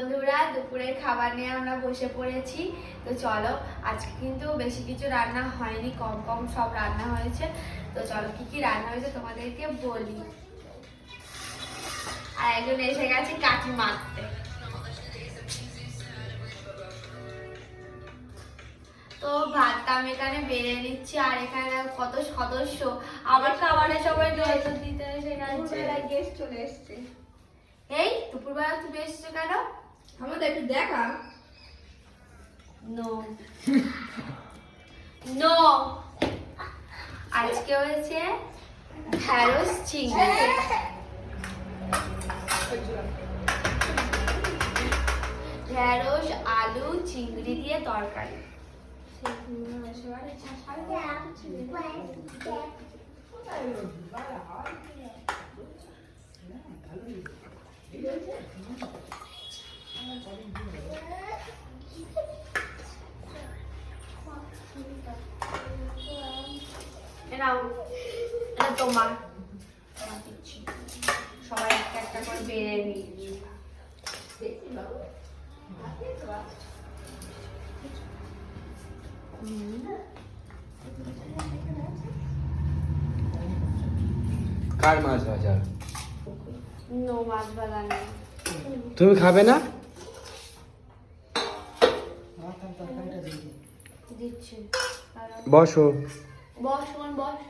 বন্ধুরা দুপুরের খাবার নিয়ে আমরা বসে পড়েছি। তো চলো আজকে কিন্তু বেশি কিছু রান্না হয়নি কম কম সব রান্না হয়েছে। তো চলো কি কি রান্না হয়েছে তোমাদেরকে বলি। আর একজন এসে গেছে কাঠি মারতে তো ভাতটা আমি এখানে বেড়ে নিচ্ছি আর এখানে কত সদস্য। আবার খাবারে সবাই দিতে এসে গেছে গেস্ট চলে এসছে। এই দুপুরবেলা তুমি এসেছ কেন? আমাদের একটু দেখা। নো নো আজকে হয়েছে ঢ্যাঁড়স চিংড়ি। ঢ্যাঁড়স, আলু, চিংড়ি দিয়ে তরকারি। এ নাও দিচ্ছি। সবাই একটা একটা করে বেড়ে কার মাছ ভাজা? নো মাছ ভাজা নেই। তুমি খাবে না? বসো। বস বস।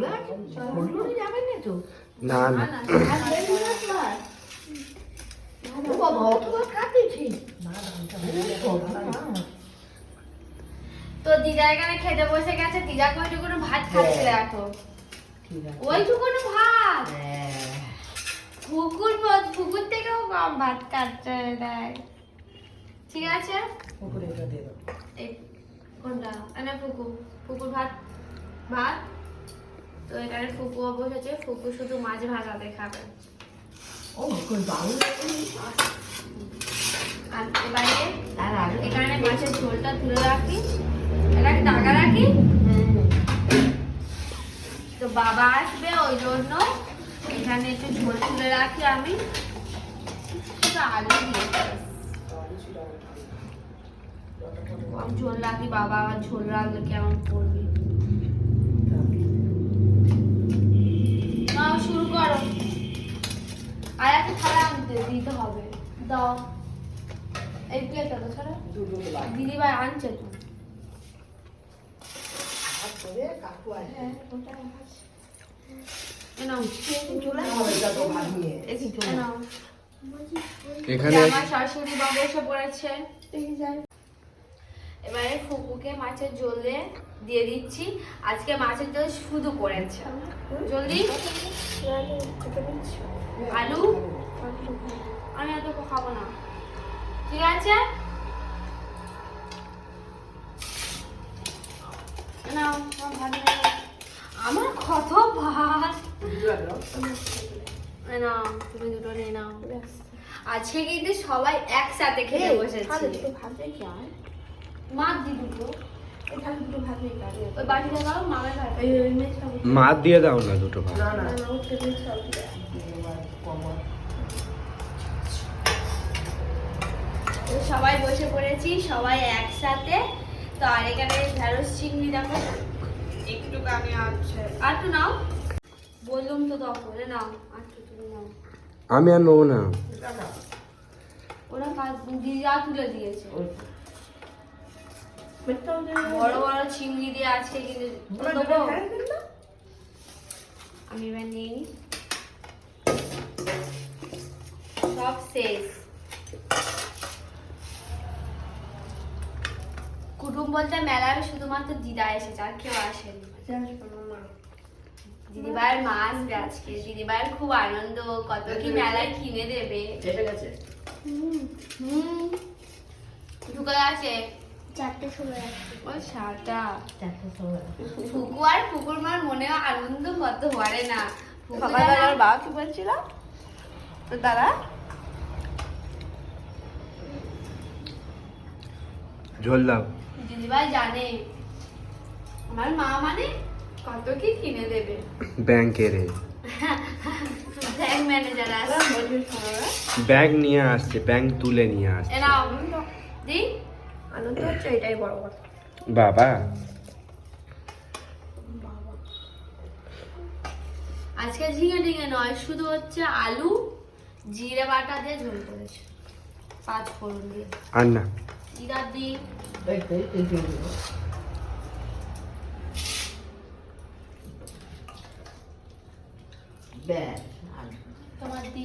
না তো? না দিদা এখানে খেতে বসে গেছে দিদা ওইটুকুনো ভাত খাচ্ছে দেখো? ওইটুকুনো ভাত? পুকুর পথ পুকুর থেকেও কম ভাত কাটছে দেয় ঠিক আছে? কোনটা? এনে ফুকু ফুকুর ভাত ভাত? তো এখানে ফুকুও বসেছে ফুকু শুধু মাছ ভাজাতে খাবে আর এবারে এখানে মাছের ঝোলটা তুলে রাখি। এটাকে টাকা রাখি? তো বাবা আসবে ওই জন্য এখানে একটু ঝোল তুলে রাখি আমি। আলু দিয়ে। ঝোল রাখি বাবা আবার ঝোল রাখলে কেমন করবি? নাও শুরু করো। থালা আনতে দিতে হবে। দাও। এই প্লেটটা তো ছাড়া। দিদি ভাই আনছে তো। হ্যাঁ এখানে আমার শাশুড়ি মা বসে পড়েছে। এবারে ফুকুকে মাছের জলে দিয়ে দিচ্ছি। আজকে মাছের জল শুধু করেছে। জলদি? আলু? আমি এত খাব না। ঠিক আছে? আমার কত ভাত। নাও তুমি দুটো নিয়ে নাও। আজকে কিন্তু সবাই একসাথে খেতে বসেছি। মাছ দি দুটো দাও মামের দিয়ে দাও না দুটো ভাত। না না। তো সবাই বসে পড়েছি সবাই একসাথে। তো আর এখানে ঢেঁড়স চিংড়ি দেখো। একটু কানে আছে আর তো নাও। বললাম তো তখন নাও। আর একটু তুমি নাও। আমি আর নেব না। ওরা কাজ দিদা তুলে দিয়েছে। বড় বড় চিংড়ি দিয়ে আছে কিন্তু আমি এবার নিয়ে নিই। সব শেষ। কুটুম বলতে মেলায় শুধুমাত্র দিদা এসেছে আর কেউ আসেনি। দিদিভাইয়ের মা আসবে আজকে। দিদিভাইয়ের খুব আনন্দ কত কি মেলায় কিনে দেবে। গেছে। ঢুকে আছে। চারটে সময় ওই সাতটা। চারটে সময় ফুকু আর ফুকুর মার মনে আনন্দ কত হরে না। সকালবেলা জানে- ওর বাবা কি বলছিল? তো দাদা? ঝোল দাও। দিদিভাই জানে। আমার মা মানে কত কি কিনে দেবে। ব্যাংকের ব্যাংক ম্যানেজার ব্যাগ নিয়ে আসছে ব্যাংক তুলে নিয়ে আসছে। দি। আনন্দ হচ্ছে এটাই বড় কথা। বাবা। আজকে ঝিঙে টিঙে নয় শুধু হচ্ছে আলু জিরে বাটা দিয়ে ঝোল করেছে পাঁচ ফোড়ন দিয়ে। আর না। জিরা দি তোমার দি।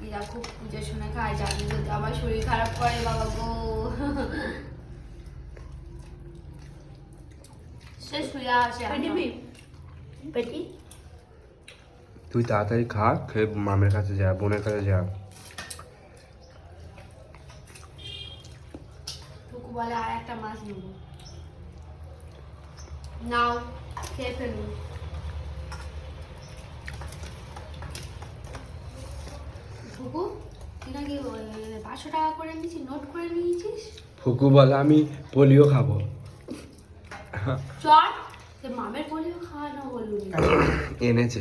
দিদা খুব বুঝে শুনে খায় জানি যদি আমার শরীর খারাপ করে বাবা গো। সে শুয়ে আছে পেটি পেটি? তুই তাড়াতাড়ি খা খেয়ে মামের কাছে যা বোনের কাছে যা। টুকু বলে আর একটা মাছ নেব। নাও খেয়ে ফেলুন। টুকু তুই নাকি পাঁচশো টাকা করে নিয়েছিস নোট করে নিয়েছিস? ফুকু বলে আমি পোলিও খাব। চল সে মামের পোলিও খাওয়ানো হলো এনেছে।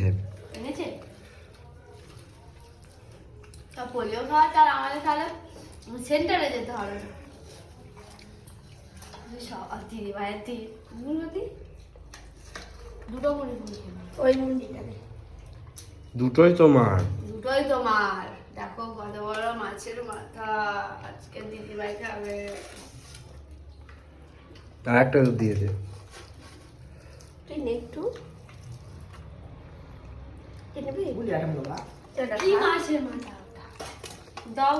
এনেছে? তা পোলিও খাওয়া তার আমাদের তাহলে সেন্টারে যেতে হবে। না সব দিদি ভাইয়ের দি মুরগি দুটো মুড়ি মুড়ি ওই মুন্ডিটাকে দুটোই তোমার। দুটোই তোমার। দেখো কত বড় মাছের মাথা। আজকে দিদি ভাই খাবে আর একটা দিয়ে দে। তুই নে একটু। কি মাছের মাথা? দাও।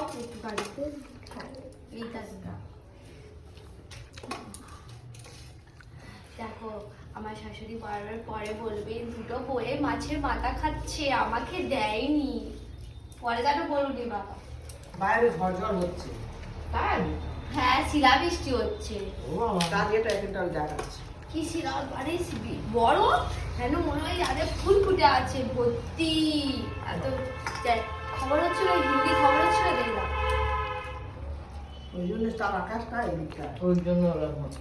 দেখো আমার শাশুড়ি বারবার পরে বলবে দুটো বয়ে মাছের মাথা খাচ্ছে আমাকে দেয়নি। পরে যেন বলুনি বাবা। বাইরে ঝড় ঝড় হচ্ছে। তাই? হ্যাঁ শিলা বৃষ্টি হচ্ছে। ও বাবা তার এটা একটা জায়গা আছে কি শিলা? মানে বড়? যেন মনে হয় যাদের ফুল ফুটে আছে ভর্তি। এত যা- খবর হচ্ছিল হিন্দি খবর হচ্ছিল দেখলাম। ওই জন্য তার আকাশটা এদিকটা ওই জন্য ওরকম হচ্ছে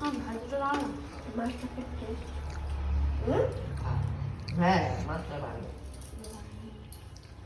হ্যাঁ ভাই দুটো না। মাছটা হ্যাঁ মাছটা ভালো।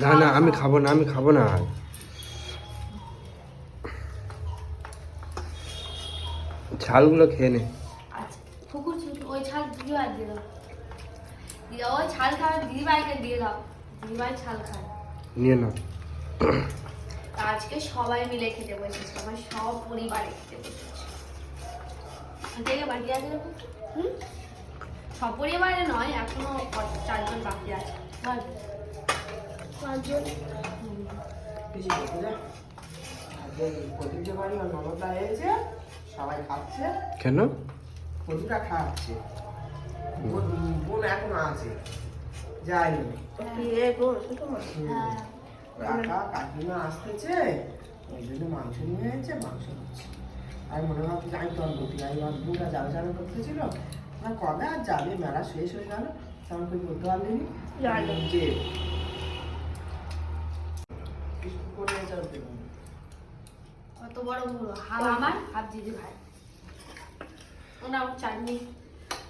না না আমি খাব না আমি খাব না। ছালগুলো খেয়ে নে। আচ্ছা ফুকুর ছিল ওই ছাল দিও আর দিয়ে দাও। ওই ছাল খাবে দিদিভাইকে দিয়ে দাও। দিদিভাই ছাল খায়। নিয়ে নাও। আজকে সবাই মিলে খেতে বসেছে আমার সব পরিবারে খেতে বসেছে। দেখে বাকি আছে হুম? সব পরিবারে নয় এখনও চারজন বাকি আছে। পাঁচজন। সবাই খাচ্ছে। কেন? খাচ্ছে। বোন- এখনও আছে। যায়নি। কি রে গো ছোটো হ্যাঁ। কাকা কাকিমা আসতেছে। ওই জন্য মাংস নিয়ে এসেছে মাংস হচ্ছে আমি মনে ভাবছি আমি তো অন্ততি আমি বুড়া যাবে যাবে করতেছিল। কবে আর যাবে মেলা শেষ হয়ে গেল। তেমন করে করতে পারলিনি। জানি। যে দেবো বড় বড় হাফ আমার হাফ দিদি ভাই। চাটনি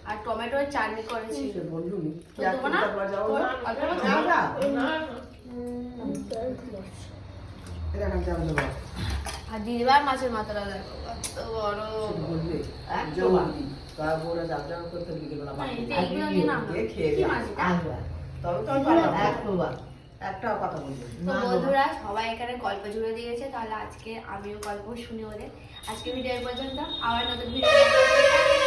আর টমেটোর চাটনি করেছি আর দিদিবার মাছের মাথাটা দেখো কত বড়। শুধু একদম। যে বলবি তার বউরা যার যার করতে বিকেলবেলা মাছ তবে তো একটাও কথা বলবে তো না। বন্ধুরা সবাই এখানে গল্প জুড়ে দিয়েছে তাহলে আজকে আমিও গল্প শুনে ওদের। আজকে ভিডিও পর্যন্ত। আবার নতুন ভিডিও